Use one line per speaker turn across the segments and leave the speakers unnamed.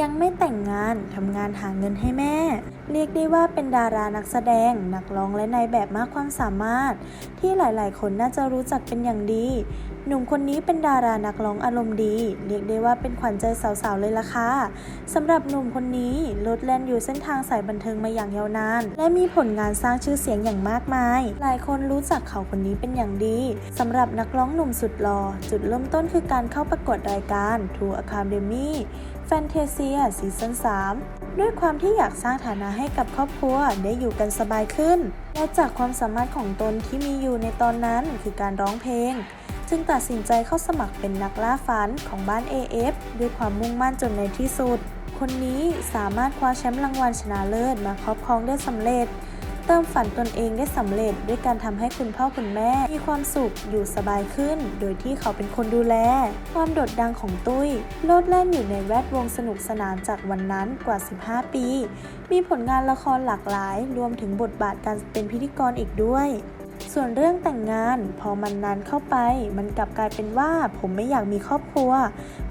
ยังไม่แต่งงานทำงานหาเงินให้แม่ เรียกได้ว่าเป็นดารานักแสดง นักร้องและนายแบบมากความสามารถ ที่หลาย ๆ คนน่าจะรู้จักเป็นอย่างดี หนุ่มคนนี้เป็นดารานักร้องอารมณ์ดี เรียกได้ว่าเป็นขวัญใจสาว ๆ เลยล่ะค่ะสำหรับหนุ่มคนนี้ลดแล่นอยู่เส้นทางสายบันเทิงมาอย่างยาวนาน และมีผลงานสร้างชื่อเสียงอย่างมากมาย หลายคนรู้จักเขาคนนี้เป็นอย่างดีสำหรับนักร้องหนุ่มสุดหล่อจุดเริ่มต้นคือการเข้าประกวดรายการ True Academy Fantasia ซีซั่น3 ด้วยความที่อยากสร้างฐานะให้กับครอบครัวได้อยู่กันสบายขึ้น และจากความสามารถของตนที่มีอยู่ในตอนนั้นคือการร้องเพลง จึงตัดสินใจเข้าสมัครเป็นนักล่าฝันของบ้าน AF ด้วยความมุ่งมั่นจนในที่สุด คนนี้สามารถคว้าแชมป์รางวัลชนะเลิศมาครอบครองได้สำเร็จ เติมฝันตนเองได้สำเร็จด้วยการทำให้คุณพ่อคุณแม่ มีความสุขอยู่สบายขึ้น โดยที่เขาเป็นคนดูแล ความโดดดังของตุ้ยโลดแล่นอยู่ในแวดวงสนุกสนานจากวันนั้นกว่า 15 ปี มีผลงานละครหลากหลาย รวมถึงบทบาทการเป็นพิธีกรอีกด้วยส่วนเรื่องแต่งงานพอมันนานเข้าไป มันกลับกลายเป็นว่าผมไม่อยากมีครอบครัว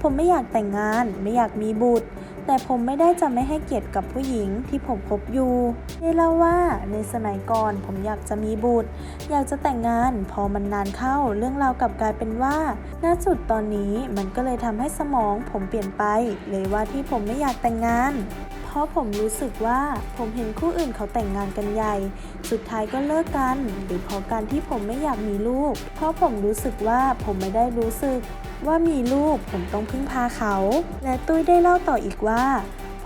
ผมไม่อยากแต่งงาน ไม่อยากมีบุตร แต่ผมไม่ได้จะไม่ให้เกียรติกับผู้หญิงที่ผมคบอยู่ ได้เล่าว่าในสมัยก่อนผมอยากจะมีบุตร อยากจะแต่งงาน พอมันนานเข้าเรื่องราวกลับกลายเป็นว่า ณ จุดตอนนี้มันก็เลยทำให้สมองผมเปลี่ยนไป เลยว่าที่ผมไม่อยากแต่งงานเพราะผมรู้สึกว่าผมเห็นคู่อื่นเขาแต่งงานกันใหญ่ สุดท้ายก็เลิกกัน หรือเพราะการที่ผมไม่อยากมีลูก เพราะผมรู้สึกว่าผมไม่ได้รู้สึก ว่ามีลูกผมต้องพึ่งพาเขา และตุ้ยได้เล่าต่ออีกว่า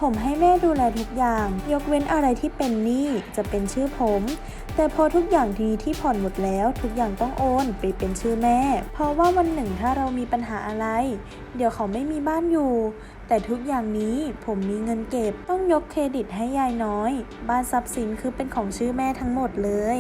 ผมให้แม่ดูแลทุกอย่าง ยกเว้นอะไรที่เป็นหนี้จะเป็นชื่อผม แต่พอทุกอย่างดีที่ผ่อนหมดแล้ว ทุกอย่างต้องโอนไปเป็นชื่อแม่ เพราะว่าวันหนึ่งถ้าเรามีปัญหาอะไร เดี๋ยวเขาไม่มีบ้านอยู่ แต่ทุกอย่างนี้ผมมีเงินเก็บต้องยกเครดิตให้ยายน้อย บ้านทรัพย์สินคือเป็นของชื่อแม่ทั้งหมดเลย